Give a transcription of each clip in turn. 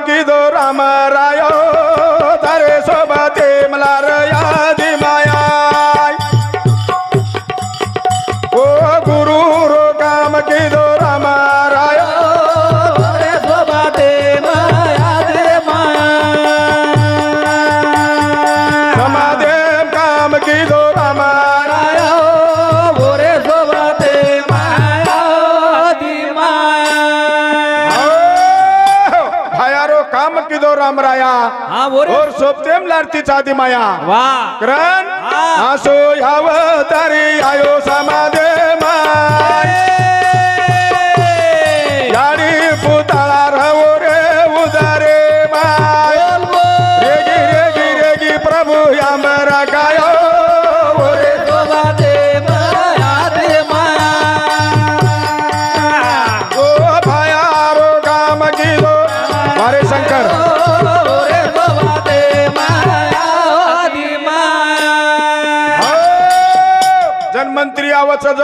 পাখি দোর আমার लारतीचा आदी माया वा करण हा. आसो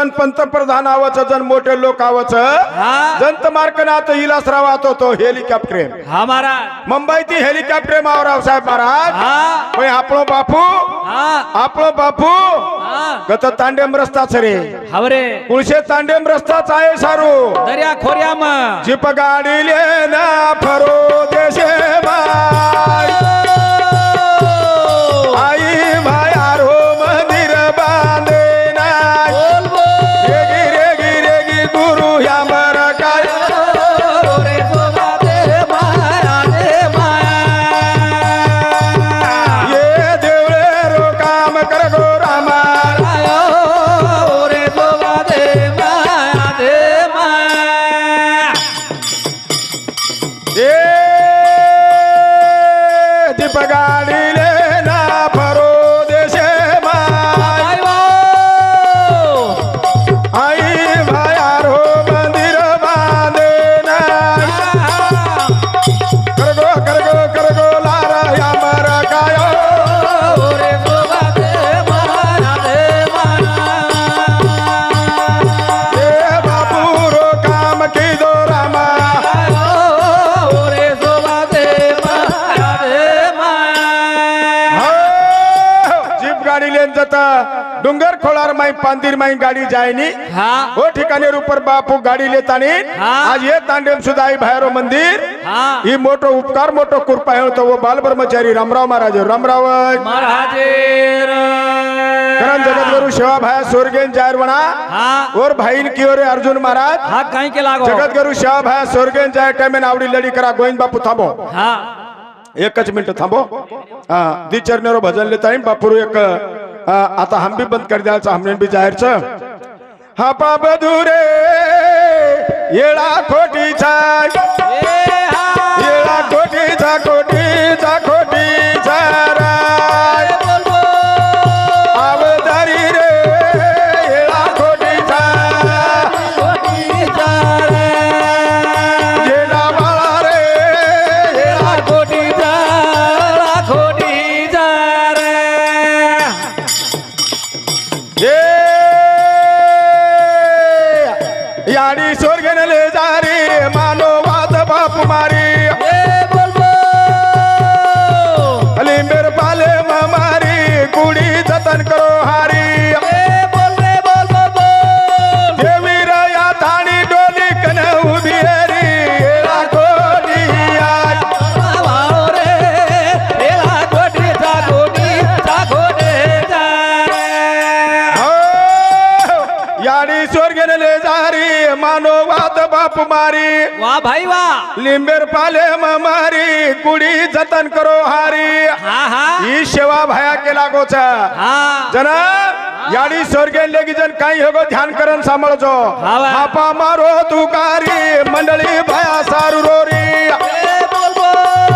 जन पंतप्रधान आवाच जन मोठे लोक आवाच जंत मार्कनाथ इलासराव आत होतो हेलिकॉप्टर हा महाराज. मुंबईची हेलिकॉप्टर मावराव साहेब महाराज. आपलो बापू. आपलो बापू. गत तांडेम रस्ताच रे. हवरे कुळशे तांडेम रस्ताच आहे सारू. दर्या खोऱ्या मग जिप गाडी लेना फरो देशे बाय. माई पांदीर माई गाडी जायनी. हा. ठिकाणी रुपर बापू गाडी लेतानी. हा. आज हे तांडेम सुदाई भैरो मंदिर. हा. मोठो उपकार मोठो कृपा हे तो. वो बाल ब्रह्मचारी रामराव महाराज रामराव करण जगतगुरु सेवा भाया सोरगेन जायर वणा हा. और भाईन की ओर अर्जुन महाराज. हा काही के लागो. जगतगुरु सेवा भाया सोरगेन जाय टाइम आवडी लढी करा. गोविंद बापू थांबो. हा. एकच मिनिट थांबो. हा दी चरणेरो भजन लेता येईल बापूर एक आता हम भी बंद कर द्यायचं हमने बी जाहीरच हा बाप धुरे येळा खोटीचा येळा खोटीचा खोटीचा ए याडी स्वर्गन ले जा रे मानो वाद बाप मारी। अली मेर पाले मारी कुडी जतन करो। स्वर्गन ले जा रे मानो वाद बाप मारी. वाह भाई वाह लिंबेर पाले मारी कुडी जतन करो हारी. हा हा. ही सेवा भया केला गोच हा. जन याडी स्वर्गे लेगी जन काही होगो ध्यान करन सांभाळजो. हापा मारो तुकारी मंडळी भया सारू रोरी. बोल बोल.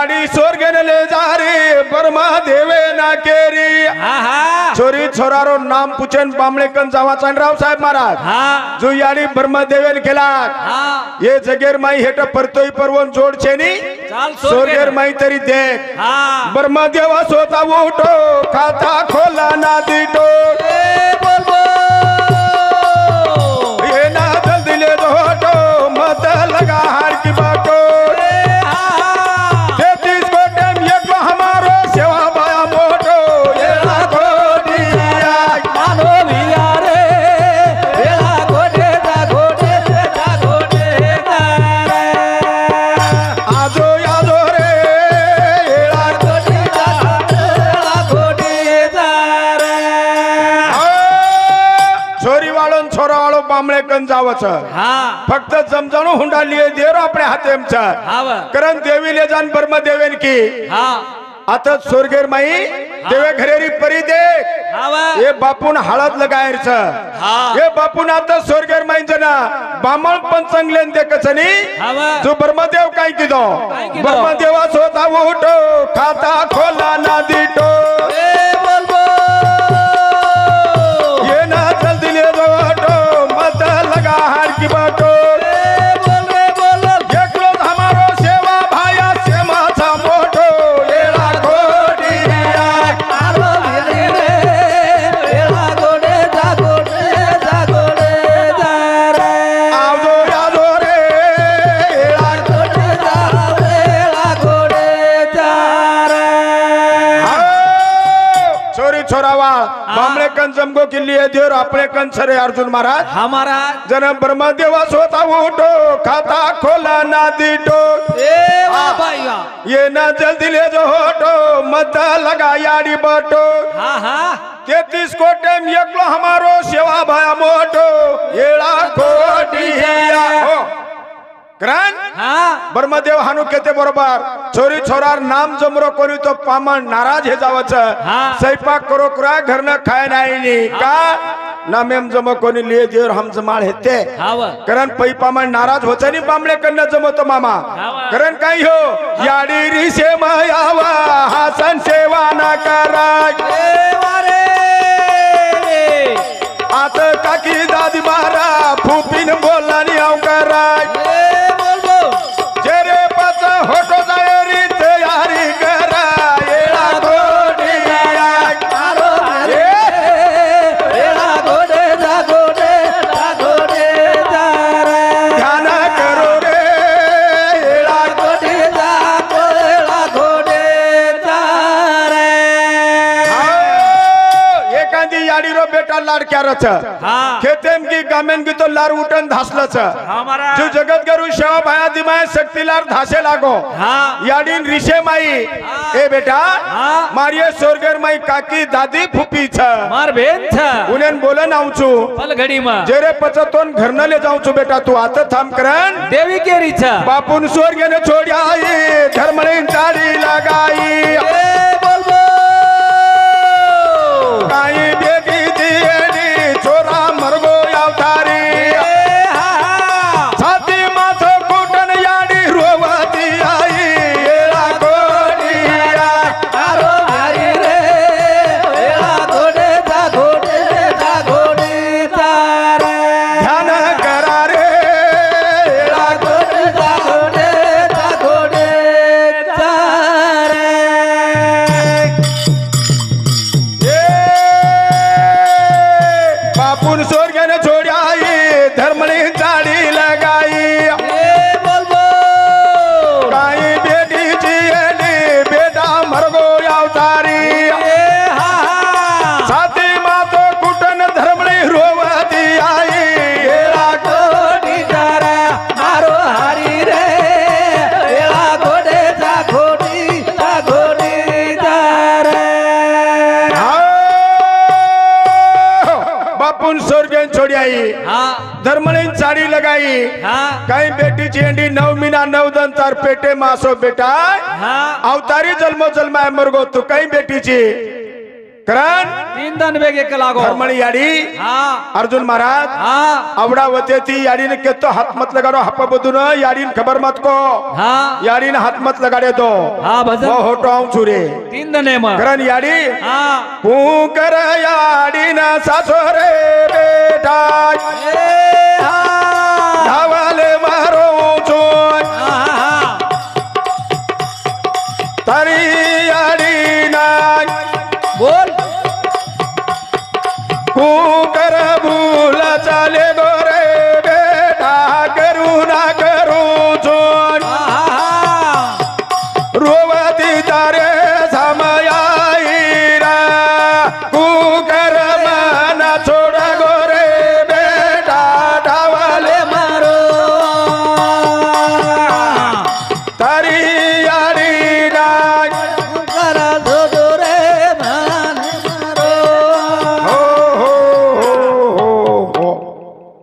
याडी स्वर्गेले जारी परमा देवे ना केरी. छोरी छोरारो नाम पूछन बामळेकन जावा राव साहेब महाराज. जो याडी ब्रह्मदेवेन केला हा. ये जगेर माई हेट परतोई परवण जोड छेनी चाल स्वर्गेर माई तरी देख हा. ब्रह्मदेवा स्वतः उठो खाता खोला ना दिटो. लिये देरो आपल्या हातेमचा हा व. कारण देवीले जाण ब्रह्म देवेन की. हा. आता स्वर्गेर माई देवे घरेरी परी दे हा व. हे बापून हळद लगायरच. हा. हे बापून आता स्वर्गेर माई जना बामळ पण चांगले दे कचनी हा. जो ब्रह्मदेव काय किदो? ब्रह्मदेवा स्वतः उठो खाता खोला ना दिटो ए बोल बोल. बांबळे कन जमगो किल्ली है देवर अपने कन सरे अर्जुन महाराज. हमारा जन ब्रह्मदेवा स्वतः उठो खाता खोला ना भाई वा ये ना जल्दी ले जो होटो मत लगा याडी बटो. हा हा. तेतीस कोटेम एकलो हमारो सेवा भाया मोठो. हा. ब्रह्मदेव हानू केते बरोबर. छोरी छोरार नाम जमरो कोणी तो पामण नाराज हे जावच. हा. स्वयंपाक करो करा घरनं खाय नाही नी. का? नामेम जम कोणी लिये देवर हम जमाळ हेते. हा. कारण पै पामण नाराज होच नी बांबळे कडनं जमतो मामा. कारण काही हो? याडी रिसे मायावा हासन सेवा ना कराय. ए वा रे. आता काकी दादी मारा फुपीन बोलला नी आव हा. खेतेम की गामेन की तो लार उठन धासलच. जो जगत गरु शेवा भाया दिमाय शक्ती लार धासे लागो. याडीन रिशे माई. ए बेटा. मारिये स्वर्गर माई काकी दादी फुपी छ मार भेन छ उन्हें बोलन आऊचू पल घडी मा जेरे पचतोन घरनं ले जाऊन छो बेटा तू आता थांब करन. देवी केरी छ बापून स्वर्गेने छोड्याई धर्मणे चाडी लगाई. ए बोल बोल. काही बेगी छोड़ी आई हाँ. धर्मणी साड़ी लगाई कहीं बेटी चेंडी नव मीना नव दन तार पेटे मासो बेटा. अवतारी जन्मो जन्मा मरगो तू कहीं बेटीची. करण! तीन दन वेगे के लागो। धर्मणी याडी। हाँ। अर्जुन महाराज हाँ। आवड़ा होते थी याडीने के तो हाथ मत लगा दो हप्पा बुद्धू न याडीन खबर मत को। हाँ। याडीने हाथ मत लगा दे। दो हाँ भजन। वो होटो आऊं छुरे। तीन दने में करण याडी हाँ। हूँ कर याडीन सासोरे बेटा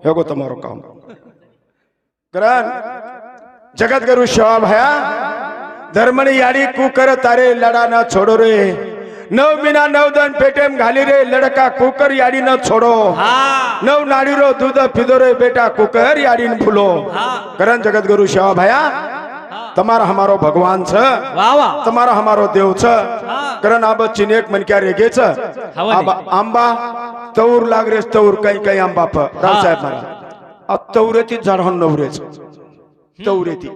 हेगो તમારો કામ કરણ જગત ગુરુ શિવા ભયા ધર્મની યાડી કુકર તારે લડા ન છોડો રે નવ મીના નવ દન પેટેમ ઘાલી રે લડકા કુકર યાડી ન છોડો हाँ નવ નાડીરો દૂધ પીધો રે બેટા કુકર યાડી ન ભૂલો હા. કરણ જગત ગુરુ શિવા ભયા તમારા હમારો ભગવાન છે वाह वाह તમારો હમારો દેવ છે હા. કરણ આ બચ્ચીને એક મનક્યા રેગે છે હવાની. આંબા- तौर लागरेस तौर काही काही आंबाप रावसाहेब महाराज तौरेची झाड नवरेच. तौरेती.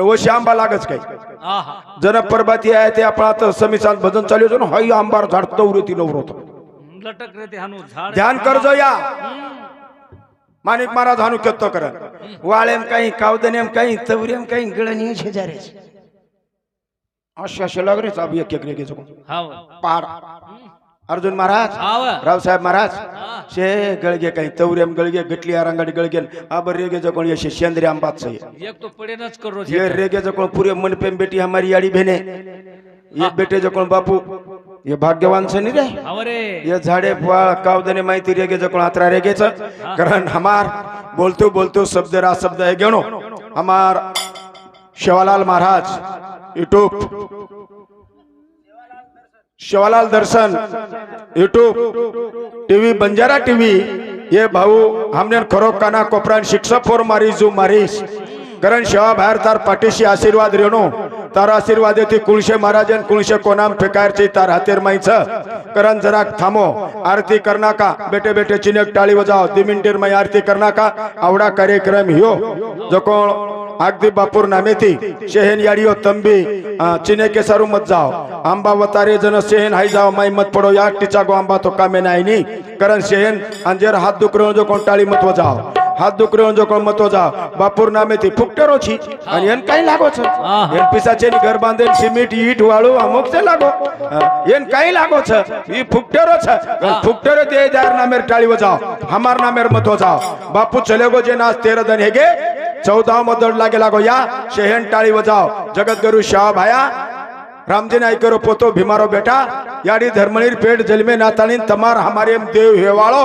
वशी आंबा लागच काही जन परबाती आहे ते आपण आता समिसात भजन चालू होतो ना हई आंबार झाड तौरेती नवर होत. ध्यान कर्ज या. माणिक महाराज हानू केतो करन वाळेम काही कावदनेम काही तवरेम काही गळणी शेजारे. अशा अशा लागरेच अर्जुन महाराज रावसाहेब महाराज शे गळगे काही तवरेम गळगे गटली आरंगाडी गळगे आबर रेगेचं कोण येशे शेंद्रे आंबात सही एक तो पडेनच करो ये रेगेचं कोण पुरे मनपेम बेटी हमारी याडी भेने. ये बेटेचं कोण बापू ये भाग्यवान सनी रे. ये झाडे फळ कावदने माहिती रेगेचं कोण आत्रा रेगेचं. कारण हमार बोलतो बोलतो शब्द रा शब्द हे घेणो. हमार Sevalal Maharaj YouTube Shivalal Darshan YouTube TV Banjara TV ये भाऊ हमने खरो काना कोपरान शिक्षक फोर मारी जू मारीस. कारण शिवा बाहेर तार पाठीशी आशीर्वाद रेणो. तार आशीर्वाद येते कुळशे महाराजन कुळशे कोणाम फेकायरची तार हातेर माईच. करण जरा थांबो आरती करनाका. बेटे बेटे चिनेक टाळी वजाव. दी मिनटेर माई आरती करनाका. आवडा कार्यक्रम ह्यो. जो कोण अगदी बापूर नामेती शेहेन याडियो तंबी अं, चिने के सारू मत जाओ आंबा वतारे जन शेहेन हाई जाओ माई मत पडो या टीचा गो आंबा तो कामे नाही नी कारण शेहेन अंजेर हात दुकरो जो कोण टाळी मत वजाव हात दुकरो जो कोण मत वजाव बापूर नामेती फुकटेरो छी आणि એન કઈ લાગો છો આહા. એન પિસાચે ની ઘર બાંધેલ સિમેન્ટ ઈટ વાળું અમુક છે લાગો હા, એન કઈ લાગો છે ઈ ફુકટેરો છે ફુકટેરો તે જાર નામેર ટાળી વજાવ હમાર નામેર મત વજાવ બાપુ ચલેગો જે નાસ તેર દન હેગે चौदा मदडला गेला गोया शेहेन टाळी वजाव शाह भाया रामजी नायकरो पोतो भीमारो बेटा याडी धर्मनीर पेट जलमे नातानी तमार हमारे देव हेवाळो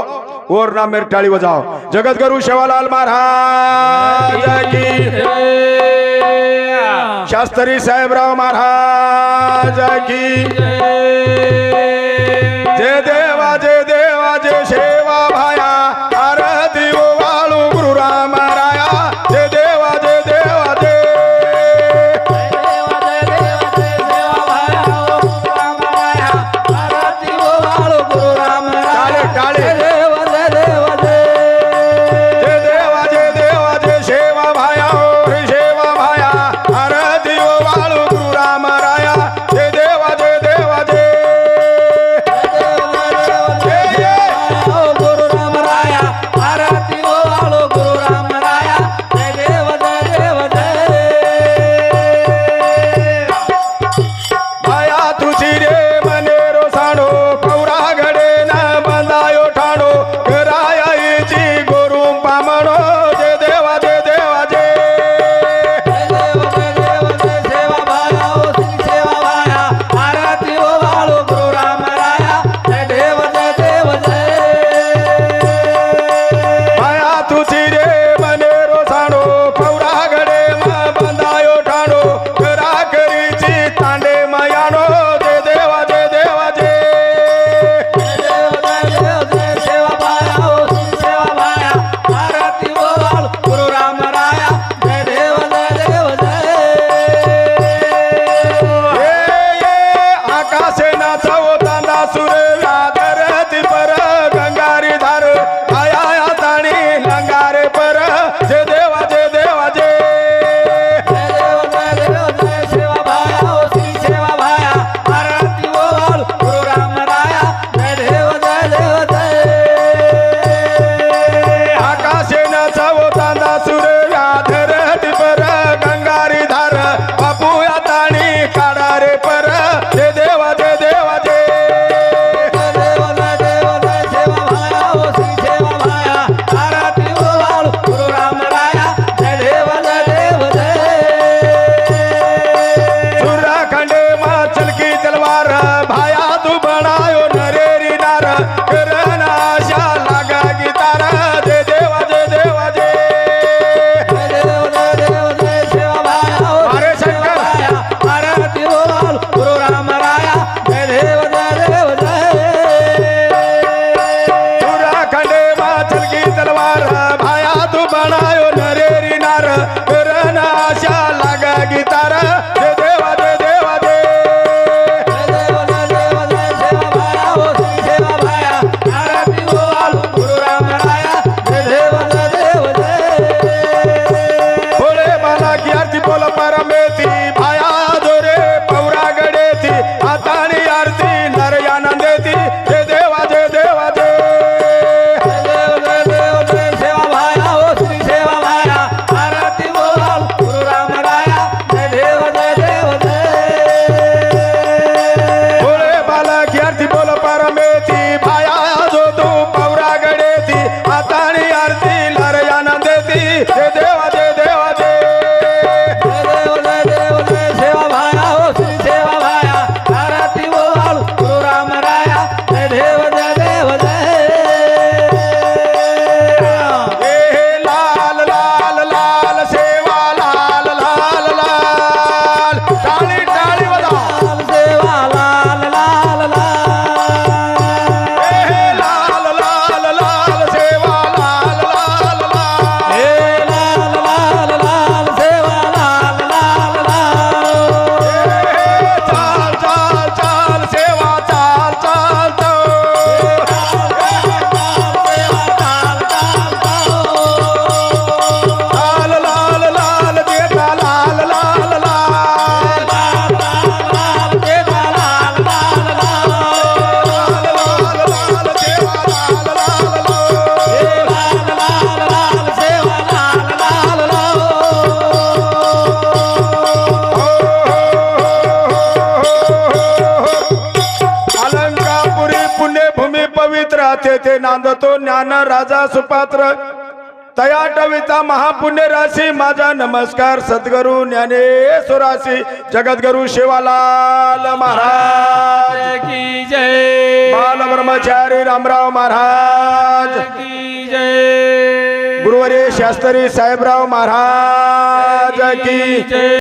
और ना मेर टाळी वजाओ जगदगुरु शेवालाल महाराज शास्त्री साहेबराव महाराज की बांधतो ज्ञान राजा सुपात्र. तया टविता महापुण्य राशी माझा नमस्कार सद्गुरु ज्ञानेश्वराशी. जगद्गुरु शिवालाल महाराज. की जय. बाल ब्रह्मचारी रामराव महाराज. की जय. गुरुवरे शास्त्री साहेबराव महाराज की जय.